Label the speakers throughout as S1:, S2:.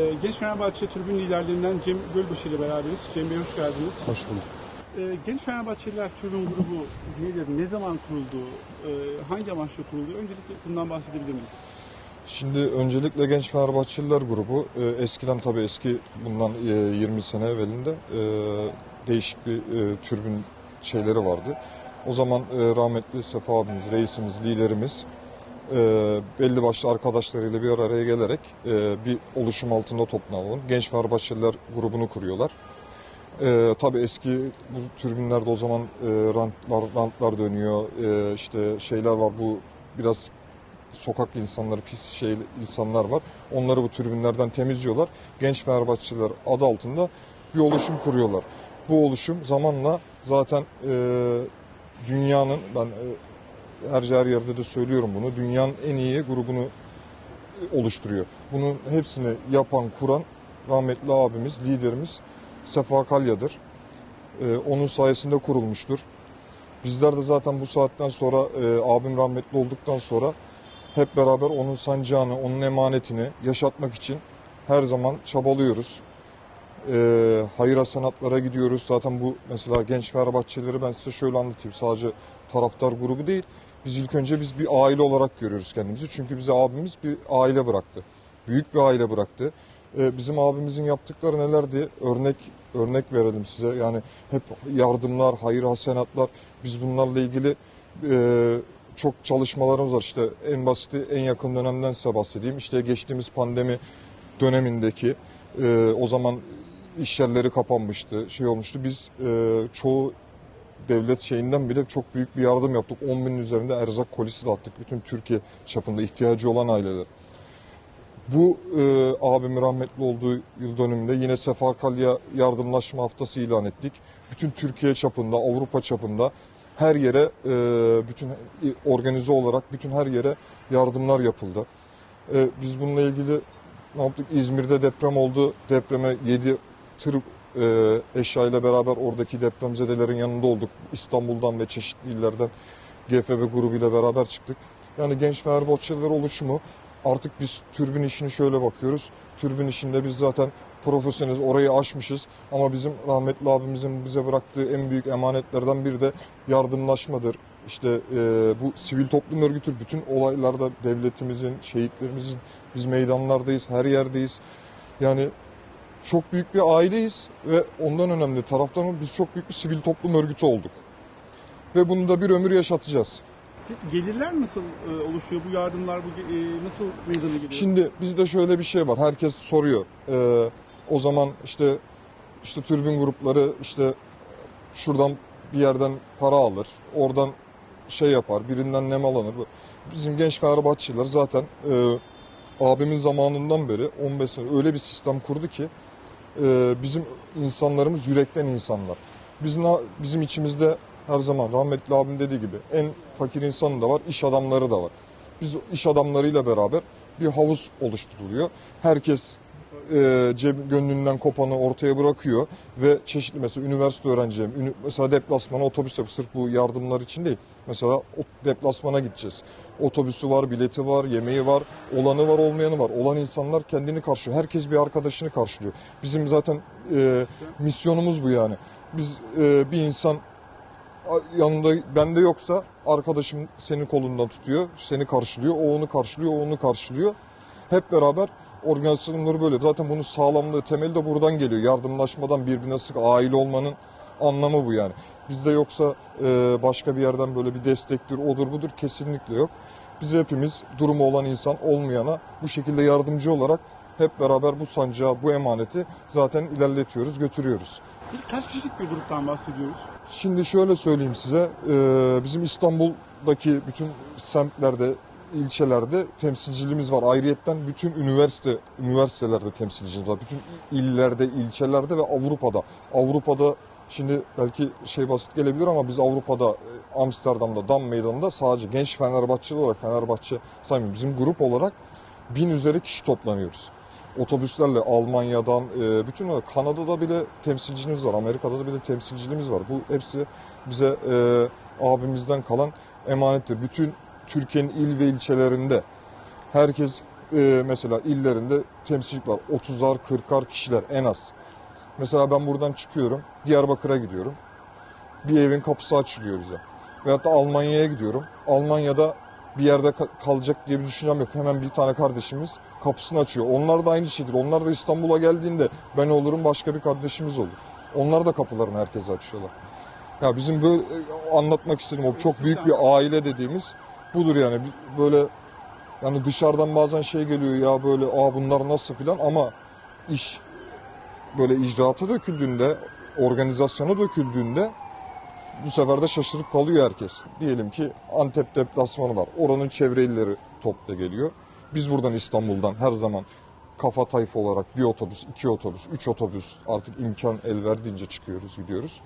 S1: Ee, Genç Fenerbahçe tribün liderlerinden Cem Gölbaşı ile beraberiz. Cem Bey hoş geldiniz.
S2: Hoş bulduk.
S1: Ee, Genç Fenerbahçeliler tribün grubu nedir, ne zaman kuruldu, Ee, hangi amaçla kuruldu? Öncelikle bundan bahsedebilir miyiz?
S2: Şimdi öncelikle Genç Fenerbahçeliler grubu e, eskiden tabii eski bundan e, 20 sene evvelinde e, değişik bir e, türbün şeyleri vardı. O zaman e, rahmetli Sefa abimiz, reisimiz, liderimiz e, belli başlı arkadaşlarıyla bir araya gelerek e, bir oluşum altında toplanalım. Genç Fenerbahçeliler grubunu kuruyorlar. E, tabii eski bu türbünlerde o zaman e, rantlar, rantlar dönüyor, e, işte şeyler var bu biraz sokak insanları, pis şey insanlar var. Onları bu tribünlerden temizliyorlar. Genç Fenerbahçeliler adı altında bir oluşum kuruyorlar. Bu oluşum zamanla zaten e, dünyanın ben e, her her yerde de söylüyorum bunu. Dünyanın en iyi grubunu e, oluşturuyor. Bunun hepsini yapan, kuran rahmetli abimiz, liderimiz Sefa Kalya'dır. E, onun sayesinde kurulmuştur. Bizler de zaten bu saatten sonra e, abim rahmetli olduktan sonra hep beraber onun sancağını, onun emanetini yaşatmak için her zaman çabalıyoruz. Ee, hayır sanatlara gidiyoruz. Zaten bu mesela genç Fenerbahçeleri ben size şöyle anlatayım. Sadece taraftar grubu değil. Biz ilk önce biz bir aile olarak görüyoruz kendimizi. Çünkü bize abimiz bir aile bıraktı. Büyük bir aile bıraktı. Ee, bizim abimizin yaptıkları nelerdi? Örnek örnek verelim size. Yani hep yardımlar, hayır hasenatlar. Biz bunlarla ilgili e, çok çalışmalarımız var. İşte en basiti en yakın dönemden size bahsedeyim. İşte geçtiğimiz pandemi dönemindeki e, o zaman iş yerleri kapanmıştı, şey olmuştu. Biz e, çoğu devlet şeyinden bile çok büyük bir yardım yaptık. 10 binin üzerinde erzak kolisi dağıttık bütün Türkiye çapında ihtiyacı olan aileler. Bu e, abimin rahmetli olduğu yıl dönümünde yine Sefa Kalya yardımlaşma haftası ilan ettik. Bütün Türkiye çapında, Avrupa çapında her yere e, bütün organize olarak bütün her yere yardımlar yapıldı. E, biz bununla ilgili ne yaptık? İzmir'de deprem oldu. Depreme 7 tır e, eşyayla beraber oradaki depremzedelerin yanında olduk. İstanbul'dan ve çeşitli illerden GFB grubuyla beraber çıktık. Yani genç Fenerbahçeliler oluşumu artık biz türbün işini şöyle bakıyoruz. Türbün işinde biz zaten profesyoneliz, orayı aşmışız. Ama bizim rahmetli abimizin bize bıraktığı en büyük emanetlerden biri de yardımlaşmadır. İşte e, bu sivil toplum örgütü bütün olaylarda devletimizin, şehitlerimizin biz meydanlardayız, her yerdeyiz. Yani çok büyük bir aileyiz ve ondan önemli taraftan biz çok büyük bir sivil toplum örgütü olduk. Ve bunu da bir ömür yaşatacağız.
S1: Peki gelirler nasıl e, oluşuyor? Bu yardımlar bu e, nasıl meydana geliyor?
S2: Şimdi bizde şöyle bir şey var. Herkes soruyor. Ee, o zaman işte işte türbün grupları işte şuradan bir yerden para alır. Oradan şey yapar. Birinden nem alınır. Bizim genç Fenerbahçeliler zaten e, abimin zamanından beri 15 sene öyle bir sistem kurdu ki e, bizim insanlarımız yürekten insanlar. Biz bizim içimizde her zaman rahmetli abim dediği gibi en fakir insanı da var, iş adamları da var. Biz iş adamlarıyla beraber bir havuz oluşturuluyor. Herkes e, ceb gönlünden kopanı ortaya bırakıyor ve çeşitli mesela üniversite öğrencilerim, mesela deplasmana otobüs yapıyor. Sırf bu yardımlar için değil. Mesela deplasmana gideceğiz. Otobüsü var, bileti var, yemeği var, olanı var, olmayanı var. Olan insanlar kendini karşılıyor. Herkes bir arkadaşını karşılıyor. Bizim zaten e, misyonumuz bu yani. Biz e, bir insan yanında bende yoksa arkadaşım senin kolundan tutuyor, seni karşılıyor, o onu karşılıyor, o onu karşılıyor. Hep beraber organizasyonları böyle. Zaten bunun sağlamlığı, temeli de buradan geliyor. Yardımlaşmadan birbirine sık aile olmanın anlamı bu yani. Bizde yoksa e, başka bir yerden böyle bir destektir, odur budur kesinlikle yok. Biz hepimiz durumu olan insan olmayana bu şekilde yardımcı olarak hep beraber bu sancağı, bu emaneti zaten ilerletiyoruz, götürüyoruz.
S1: Kaç kişilik bir gruptan bahsediyoruz?
S2: Şimdi şöyle söyleyeyim size. e, Bizim İstanbul'daki bütün semtlerde, ilçelerde temsilciliğimiz var. Ayrıyetten bütün üniversite üniversitelerde temsilciliğimiz var. Bütün illerde, ilçelerde ve Avrupa'da. Avrupa'da şimdi belki şey basit gelebilir ama biz Avrupa'da e, Amsterdam'da Dam Meydanı'nda sadece genç Fenerbahçeli olarak Fenerbahçe saymıyorum. Bizim grup olarak bin üzeri kişi toplanıyoruz otobüslerle Almanya'dan e, bütün Kanada'da bile temsilcimiz var, Amerika'da da bile temsilciliğimiz var. Bu hepsi bize e, abimizden kalan emanettir. Bütün Türkiye'nin il ve ilçelerinde herkes e, mesela illerinde temsilcilik var. 30'ar 40'ar kişiler en az. Mesela ben buradan çıkıyorum. Diyarbakır'a gidiyorum. Bir evin kapısı açılıyor bize. Veyahut da Almanya'ya gidiyorum. Almanya'da bir yerde ka- kalacak diye bir düşüncem yok. Hemen bir tane kardeşimiz kapısını açıyor. Onlar da aynı şekilde. Onlar da İstanbul'a geldiğinde ben olurum başka bir kardeşimiz olur. Onlar da kapılarını herkese açıyorlar. Ya bizim böyle anlatmak istediğim o çok büyük bir aile dediğimiz budur yani. Böyle yani dışarıdan bazen şey geliyor ya böyle aa bunlar nasıl filan ama iş böyle icraata döküldüğünde, organizasyona döküldüğünde bu sefer de şaşırıp kalıyor herkes. Diyelim ki Antep deplasmanı var. Oranın çevre illeri topla geliyor. Biz buradan İstanbul'dan her zaman kafa tayfa olarak bir otobüs, iki otobüs, üç otobüs artık imkan el verdiğince çıkıyoruz, gidiyoruz.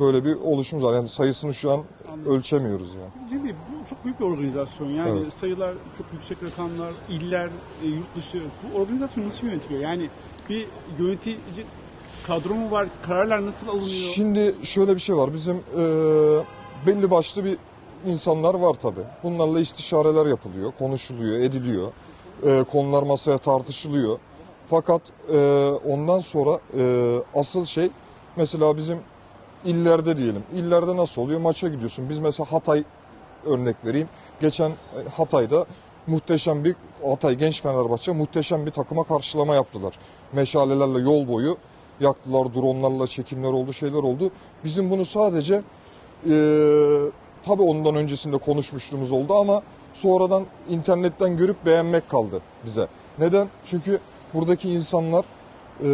S2: Böyle bir oluşumuz var. Yani sayısını şu an
S1: Anladım.
S2: ölçemiyoruz yani.
S1: Şimdi bu çok büyük bir organizasyon. Yani
S2: Evet.
S1: sayılar çok yüksek rakamlar, iller, e, yurt dışı. Bu organizasyon nasıl yönetiliyor? Yani bir yönetici kadro mu var? Kararlar nasıl alınıyor?
S2: Şimdi şöyle bir şey var. Bizim e, belli başlı bir insanlar var tabi. Bunlarla istişareler yapılıyor, konuşuluyor, ediliyor. E, konular masaya tartışılıyor. Fakat e, ondan sonra e, asıl şey mesela bizim illerde diyelim. İllerde nasıl oluyor? Maça gidiyorsun. Biz mesela Hatay örnek vereyim. Geçen e, Hatay'da muhteşem bir Hatay Genç Fenerbahçe muhteşem bir takıma karşılama yaptılar. Meşalelerle yol boyu yaktılar, dronlarla çekimler oldu, şeyler oldu. Bizim bunu sadece e, tabii ondan öncesinde konuşmuşluğumuz oldu ama sonradan internetten görüp beğenmek kaldı bize. Neden? Çünkü buradaki insanlar e,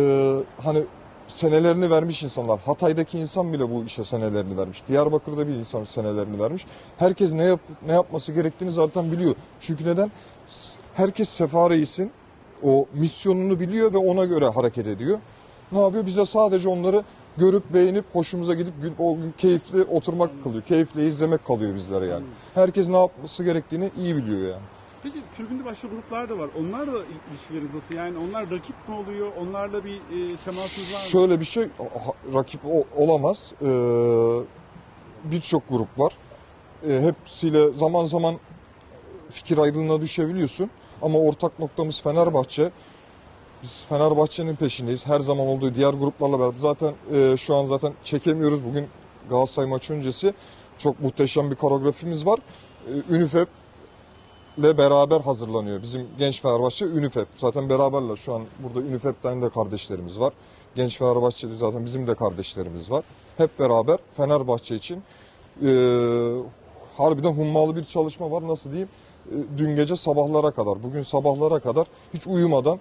S2: hani senelerini vermiş insanlar. Hatay'daki insan bile bu işe senelerini vermiş. Diyarbakır'da bir insan senelerini vermiş. Herkes ne yap ne yapması gerektiğini zaten biliyor. Çünkü neden? Herkes Sefa Reis'in o misyonunu biliyor ve ona göre hareket ediyor. Ne yapıyor? Bize sadece onları görüp beğenip hoşumuza gidip o gün keyifli oturmak kalıyor. Keyifle izlemek kalıyor bizlere yani. Herkes ne yapması gerektiğini iyi biliyor yani.
S1: Peki tribünde başka gruplar da var. Onlarla ilişkileriniz nasıl? Yani onlar rakip mi oluyor? Onlarla bir e, temasınız var mı?
S2: Şöyle bir şey rakip olamaz. Ee, Birçok grup var. Ee, hepsiyle zaman zaman fikir ayrılığına düşebiliyorsun. Ama ortak noktamız Fenerbahçe. Biz Fenerbahçe'nin peşindeyiz. Her zaman olduğu diğer gruplarla beraber. Zaten e, şu an zaten çekemiyoruz. Bugün Galatasaray maçı öncesi çok muhteşem bir koreografimiz var. E, Ünifep ile beraber hazırlanıyor. Bizim Genç Fenerbahçe Ünifep. Zaten beraberler. Şu an burada Ünifep'ten de kardeşlerimiz var. Genç Fenerbahçe'de zaten bizim de kardeşlerimiz var. Hep beraber Fenerbahçe için e, harbiden hummalı bir çalışma var. Nasıl diyeyim? E, dün gece sabahlara kadar, bugün sabahlara kadar hiç uyumadan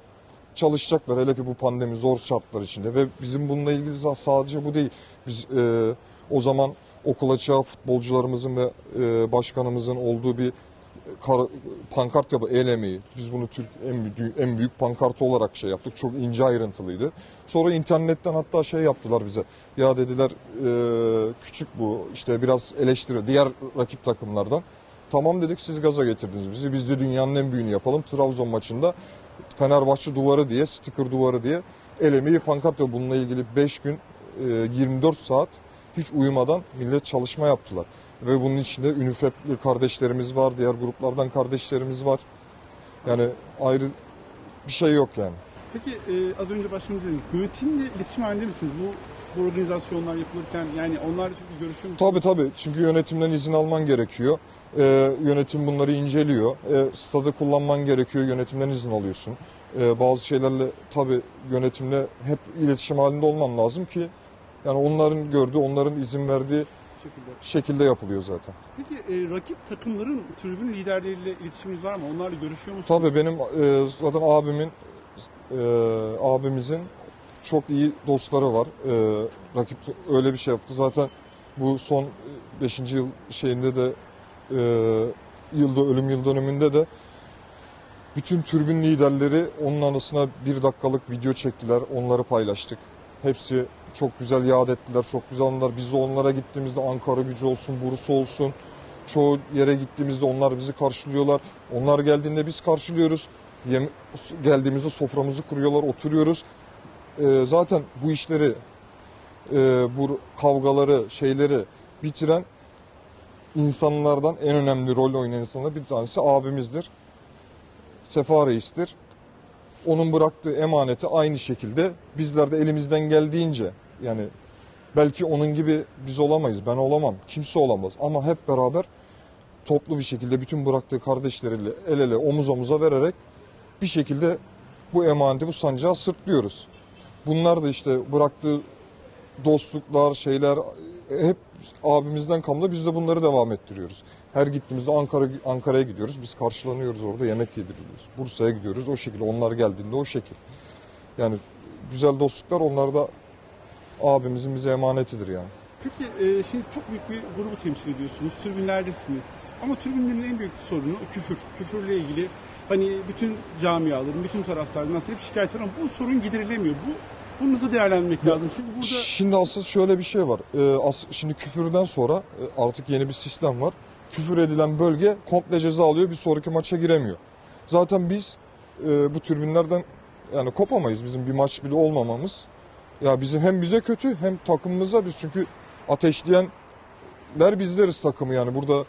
S2: çalışacaklar. Hele ki bu pandemi zor şartlar içinde. Ve bizim bununla ilgili sadece bu değil. Biz e, o zaman okul açığa futbolcularımızın ve e, başkanımızın olduğu bir kar, pankart yapı el emeği. Biz bunu Türk en en büyük pankartı olarak şey yaptık. Çok ince ayrıntılıydı. Sonra internetten hatta şey yaptılar bize. Ya dediler e, küçük bu işte biraz eleştiri diğer rakip takımlardan. Tamam dedik siz gaza getirdiniz bizi. Biz de dünyanın en büyüğünü yapalım. Trabzon maçında Fenerbahçe duvarı diye, sticker duvarı diye el emeği pankart ve bununla ilgili 5 gün e, 24 saat hiç uyumadan millet çalışma yaptılar. Ve bunun içinde Ünifep'li kardeşlerimiz var, diğer gruplardan kardeşlerimiz var. Yani ayrı bir şey yok yani.
S1: Peki e, az önce başımızda dedik. Yönetimle iletişim halinde misiniz? Bu, bu organizasyonlar yapılırken yani onlarla çok görüşüyor musunuz?
S2: Tabii tabii çünkü yönetimden izin alman gerekiyor. Ee, yönetim bunları inceliyor. Ee, stadı kullanman gerekiyor, yönetimden izin alıyorsun. Ee, bazı şeylerle tabii yönetimle hep iletişim halinde olman lazım ki yani onların gördüğü, onların izin verdiği
S1: şekilde.
S2: şekilde yapılıyor zaten.
S1: Peki e, rakip takımların tribün liderleriyle iletişiminiz var mı? Onlarla görüşüyor musunuz?
S2: Tabii benim e, zaten abimin e, abimizin çok iyi dostları var. E, rakip öyle bir şey yaptı. Zaten bu son 5. yıl şeyinde de e, yılda ölüm yıl dönümünde de bütün türbün liderleri onun anısına bir dakikalık video çektiler. Onları paylaştık. Hepsi çok güzel yad ettiler. Çok güzel anılar. Biz de onlara gittiğimizde Ankara gücü olsun, Bursa olsun. Çoğu yere gittiğimizde onlar bizi karşılıyorlar. Onlar geldiğinde biz karşılıyoruz. Yem geldiğimizde soframızı kuruyorlar, oturuyoruz. Ee, zaten bu işleri, e, bu kavgaları, şeyleri bitiren insanlardan en önemli rol oynayan insanlar bir tanesi abimizdir. Sefa Reis'tir. Onun bıraktığı emaneti aynı şekilde bizler de elimizden geldiğince yani belki onun gibi biz olamayız, ben olamam, kimse olamaz ama hep beraber toplu bir şekilde bütün bıraktığı kardeşleriyle el ele omuz omuza vererek bir şekilde bu emaneti, bu sancağı sırtlıyoruz. Bunlar da işte bıraktığı dostluklar, şeyler hep abimizden kalma biz de bunları devam ettiriyoruz. Her gittiğimizde Ankara Ankara'ya gidiyoruz. Biz karşılanıyoruz orada yemek yediriyoruz. Bursa'ya gidiyoruz o şekilde. Onlar geldiğinde o şekil. Yani güzel dostluklar onlar da abimizin bize emanetidir yani.
S1: Peki e, şimdi çok büyük bir grubu temsil ediyorsunuz. Tribünlerdesiniz. Ama tribünlerin en büyük sorunu küfür. Küfürle ilgili hani bütün camiaların, bütün taraftarların aslında hep şikayet var ama bu sorun giderilemiyor. Bu bunu nasıl değerlendirmek lazım? Siz burada
S2: Şimdi asıl şöyle bir şey var. Ee, as- şimdi küfürden sonra e, artık yeni bir sistem var. Küfür edilen bölge komple ceza alıyor. Bir sonraki maça giremiyor. Zaten biz e, bu türbinlerden yani kopamayız. Bizim bir maç bile olmamamız. Ya bizim hem bize kötü hem takımımıza biz çünkü ateşleyenler bizleriz takımı yani burada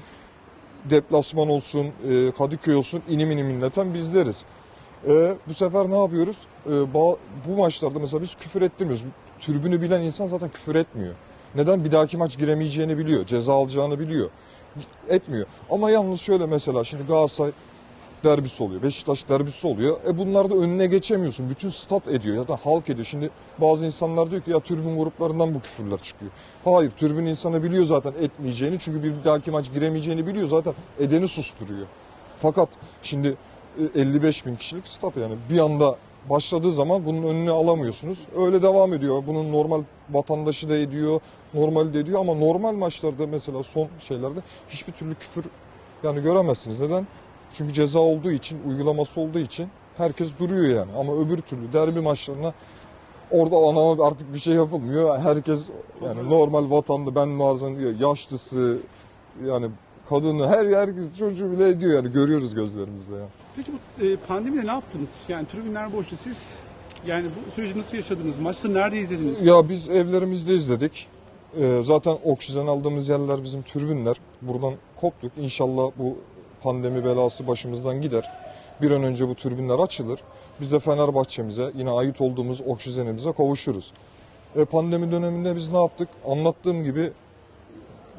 S2: deplasman olsun, e, Kadıköy olsun inim inim inleten bizleriz. E, bu sefer ne yapıyoruz? E, bu maçlarda mesela biz küfür ettirmiyoruz. Türbünü bilen insan zaten küfür etmiyor. Neden? Bir dahaki maç giremeyeceğini biliyor. Ceza alacağını biliyor. Etmiyor. Ama yalnız şöyle mesela şimdi Galatasaray derbisi oluyor. Beşiktaş derbisi oluyor. E bunlar da önüne geçemiyorsun. Bütün stat ediyor da halk ediyor. Şimdi bazı insanlar diyor ki ya türbün gruplarından bu küfürler çıkıyor. Hayır türbün insanı biliyor zaten etmeyeceğini. Çünkü bir dahaki maç giremeyeceğini biliyor zaten. Edeni susturuyor. Fakat şimdi 55 bin kişilik stat yani bir anda başladığı zaman bunun önüne alamıyorsunuz. Öyle devam ediyor. Bunun normal vatandaşı da ediyor, normal de ediyor ama normal maçlarda mesela son şeylerde hiçbir türlü küfür yani göremezsiniz. Neden? Çünkü ceza olduğu için, uygulaması olduğu için herkes duruyor yani. Ama öbür türlü derbi maçlarına orada ana artık bir şey yapılmıyor. Herkes yani normal vatanda ben bazen yaşlısı yani kadını her herkes çocuğu bile ediyor yani görüyoruz gözlerimizle ya.
S1: Peki bu e, pandemide ne yaptınız? Yani tribünler boştu. Siz yani bu süreci nasıl yaşadınız? Maçları nerede izlediniz?
S2: Ya biz evlerimizde izledik. Ee, zaten oksijen aldığımız yerler bizim türbinler. Buradan koptuk. İnşallah bu pandemi belası başımızdan gider. Bir an önce bu türbinler açılır. Biz de Fenerbahçe'mize yine ait olduğumuz oksijenimize kavuşuruz. E, pandemi döneminde biz ne yaptık? Anlattığım gibi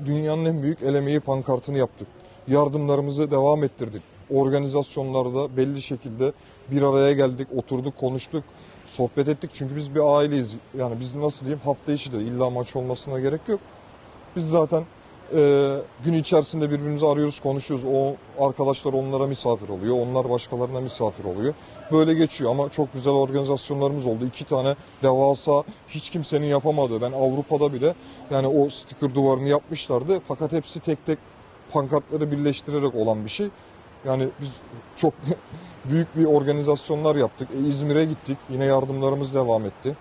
S2: dünyanın en büyük el emeği pankartını yaptık. Yardımlarımızı devam ettirdik. Organizasyonlarda belli şekilde bir araya geldik, oturduk, konuştuk, sohbet ettik. Çünkü biz bir aileyiz. Yani biz nasıl diyeyim hafta içi de illa maç olmasına gerek yok. Biz zaten e, gün içerisinde birbirimizi arıyoruz, konuşuyoruz. O arkadaşlar onlara misafir oluyor, onlar başkalarına misafir oluyor. Böyle geçiyor ama çok güzel organizasyonlarımız oldu. İki tane devasa hiç kimsenin yapamadığı. Ben Avrupa'da bile yani o sticker duvarını yapmışlardı. Fakat hepsi tek tek pankartları birleştirerek olan bir şey. Yani biz çok büyük bir organizasyonlar yaptık. E, İzmir'e gittik. Yine yardımlarımız devam etti.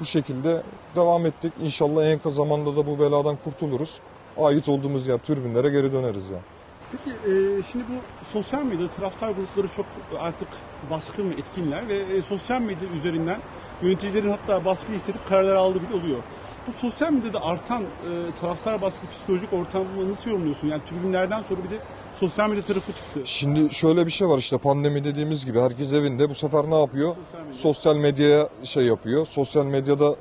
S2: Bu şekilde devam ettik. İnşallah en kısa zamanda da bu beladan kurtuluruz. Ait olduğumuz yer türbinlere geri döneriz yani.
S1: Peki e, şimdi bu sosyal medya taraftar grupları çok artık baskın ve etkinler ve e, sosyal medya üzerinden yöneticilerin hatta baskı hissedip kararlar aldığı bile oluyor. Bu sosyal medyada artan e, taraftar baskısı psikolojik ortamı nasıl yorumluyorsun? Yani tribünlerden sonra bir de sosyal medya tarafı çıktı.
S2: Şimdi şöyle bir şey var işte pandemi dediğimiz gibi herkes evinde bu sefer ne yapıyor?
S1: Sosyal medya.
S2: Sosyal medyaya şey yapıyor. Sosyal medyada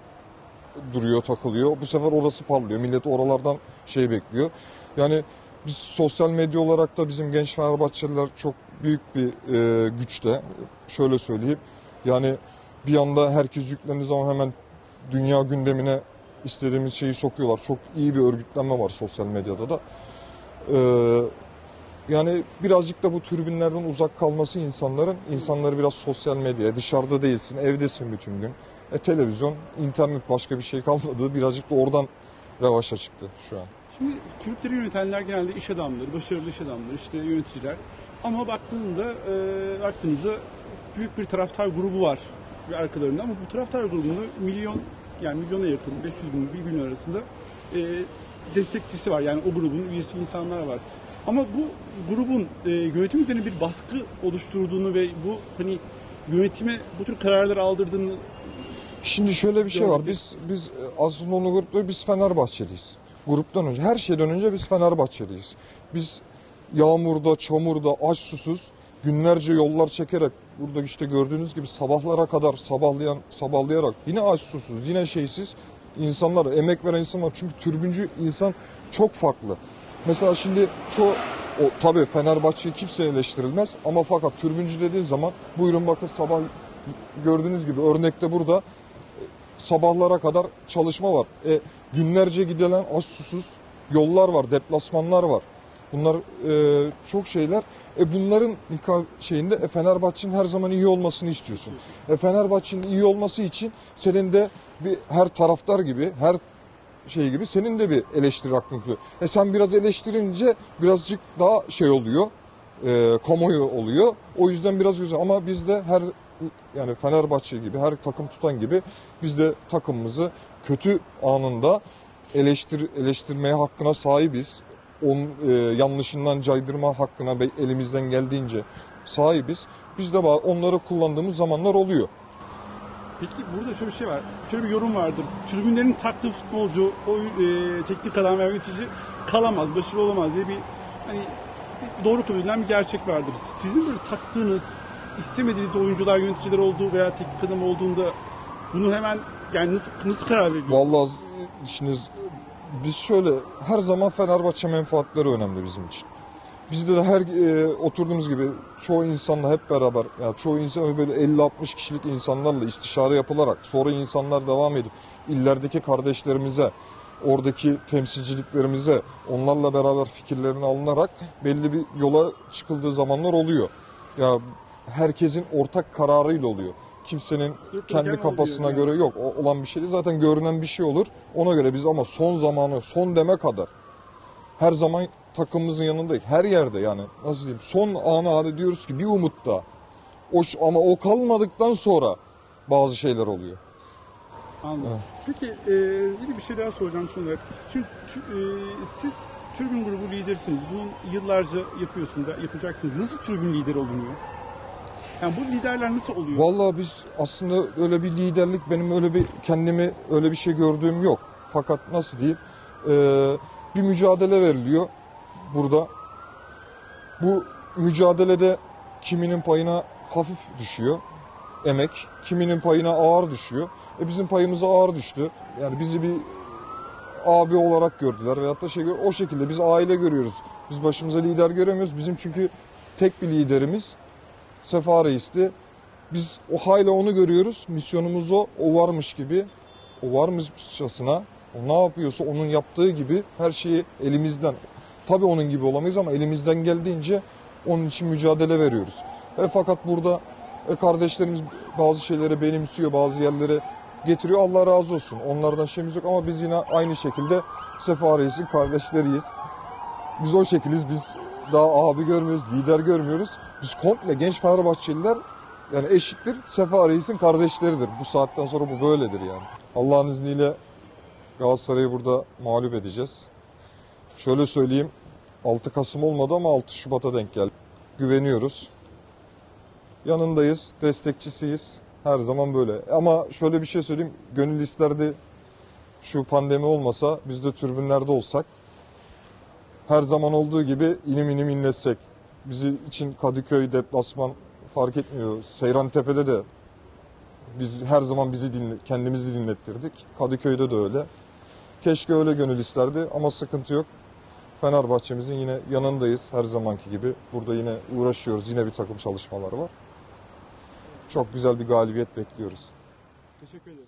S2: duruyor, takılıyor. Bu sefer orası parlıyor. Millet oralardan şey bekliyor. Yani biz sosyal medya olarak da bizim genç Fenerbahçeliler çok büyük bir e, güçte. Şöyle söyleyeyim. Yani bir anda herkes yüklendiği zaman hemen dünya gündemine istediğimiz şeyi sokuyorlar. Çok iyi bir örgütlenme var sosyal medyada da. Ee, yani birazcık da bu tribünlerden uzak kalması insanların, insanları biraz sosyal medyaya, dışarıda değilsin, evdesin bütün gün. E televizyon, internet başka bir şey kalmadı. Birazcık da oradan revaşa çıktı şu an.
S1: Şimdi kulüpleri yönetenler genelde iş adamları, başarılı iş adamları, işte yöneticiler. Ama baktığında, e, baktığınızda büyük bir taraftar grubu var bir arkalarında ama bu taraftar grubunda milyon yani milyona yakın 500 bin 1 milyon arasında e, destekçisi var. Yani o grubun üyesi insanlar var. Ama bu grubun e, yönetim üzerine bir baskı oluşturduğunu ve bu hani yönetime bu tür kararlar aldırdığını
S2: Şimdi şöyle bir şey var. Biz biz e, aslında onu grupta biz Fenerbahçeliyiz. Gruptan önce her şeyden önce biz Fenerbahçeliyiz. Biz yağmurda, çamurda, aç susuz günlerce yollar çekerek burada işte gördüğünüz gibi sabahlara kadar sabahlayan sabahlayarak yine aç susuz yine şeysiz insanlar emek veren insan var. Çünkü türbüncü insan çok farklı. Mesela şimdi çoğu o tabii Fenerbahçe'yi kimse eleştirilmez ama fakat türbüncü dediğin zaman buyurun bakın sabah gördüğünüz gibi örnekte burada e, sabahlara kadar çalışma var. E, günlerce gidilen az susuz yollar var, deplasmanlar var. Bunlar e, çok şeyler. E bunların nikah şeyinde e, Fenerbahçe'nin her zaman iyi olmasını istiyorsun. E Fenerbahçe'nin iyi olması için senin de bir her taraftar gibi, her şey gibi senin de bir eleştiri hakkın var. E sen biraz eleştirince birazcık daha şey oluyor. E, kamuoyu oluyor. O yüzden biraz güzel ama biz de her yani Fenerbahçe gibi her takım tutan gibi biz de takımımızı kötü anında eleştir eleştirmeye hakkına sahibiz. Onun e, yanlışından caydırma hakkına elimizden geldiğince sahibiz. Biz de onları kullandığımız zamanlar oluyor.
S1: Peki burada şöyle bir şey var. Şöyle bir yorum vardır. Tribünlerin taktığı futbolcu, o e, teknik adam veya yönetici kalamaz, başarılı olamaz diye bir hani doğru kabul bir gerçek vardır. Sizin böyle taktığınız, istemediğiniz oyuncular, yöneticiler olduğu veya teknik adam olduğunda bunu hemen yani nasıl nasıl karar veriyorsunuz?
S2: Vallahi şimdi biz şöyle her zaman Fenerbahçe menfaatleri önemli bizim için. Bizde de her e, oturduğumuz gibi çoğu insanla hep beraber yani çoğu insan böyle 50-60 kişilik insanlarla istişare yapılarak sonra insanlar devam edip illerdeki kardeşlerimize oradaki temsilciliklerimize onlarla beraber fikirlerini alınarak belli bir yola çıkıldığı zamanlar oluyor. Ya herkesin ortak kararıyla oluyor. Kimsenin
S1: Yok,
S2: kendi kafasına
S1: oluyor
S2: göre yok. O- olan bir şey değil. Zaten görünen bir şey olur. Ona göre biz ama son zamanı, son deme kadar her zaman takımımızın yanındayız. Her yerde yani nasıl diyeyim son anı hani diyoruz ki bir umut da. O, ama o kalmadıktan sonra bazı şeyler oluyor.
S1: Anladım. Peki e, yine bir şey daha soracağım son olarak. Şimdi e, siz tribün grubu lidersiniz. Bunu yıllarca yapıyorsunuz, da yapacaksınız. Nasıl tribün lideri olunuyor? Yani bu liderler nasıl oluyor?
S2: Vallahi biz aslında öyle bir liderlik benim öyle bir kendimi öyle bir şey gördüğüm yok. Fakat nasıl diyeyim e, bir mücadele veriliyor burada. Bu mücadelede kiminin payına hafif düşüyor emek, kiminin payına ağır düşüyor. E bizim payımıza ağır düştü. Yani bizi bir abi olarak gördüler veyahut da şey o şekilde biz aile görüyoruz. Biz başımıza lider göremiyoruz. Bizim çünkü tek bir liderimiz Sefa Reis'ti. Biz o hayla onu görüyoruz. Misyonumuz o. O varmış gibi, o varmışçasına, o ne yapıyorsa onun yaptığı gibi her şeyi elimizden. Tabii onun gibi olamayız ama elimizden geldiğince onun için mücadele veriyoruz. E fakat burada e, kardeşlerimiz bazı şeyleri benimsiyor, bazı yerlere getiriyor. Allah razı olsun. Onlardan şeyimiz yok ama biz yine aynı şekilde Sefa kardeşleriyiz. Biz o şekiliz. Biz daha abi görmüyoruz, lider görmüyoruz. Biz komple genç Fenerbahçeliler yani eşittir. Sefa Reis'in kardeşleridir. Bu saatten sonra bu böyledir yani. Allah'ın izniyle Galatasaray'ı burada mağlup edeceğiz. Şöyle söyleyeyim. 6 Kasım olmadı ama 6 Şubat'a denk geldi. Güveniyoruz. Yanındayız, destekçisiyiz. Her zaman böyle. Ama şöyle bir şey söyleyeyim. Gönül isterdi şu pandemi olmasa biz de türbünlerde olsak her zaman olduğu gibi inim inim inletsek. Bizi için Kadıköy deplasman fark etmiyor. Seyran Tepe'de de biz her zaman bizi dinle, kendimizi dinlettirdik. Kadıköy'de de öyle. Keşke öyle gönül isterdi ama sıkıntı yok. Fenerbahçe'mizin yine yanındayız her zamanki gibi. Burada yine uğraşıyoruz. Yine bir takım çalışmaları var. Çok güzel bir galibiyet bekliyoruz.
S1: Teşekkür ederim.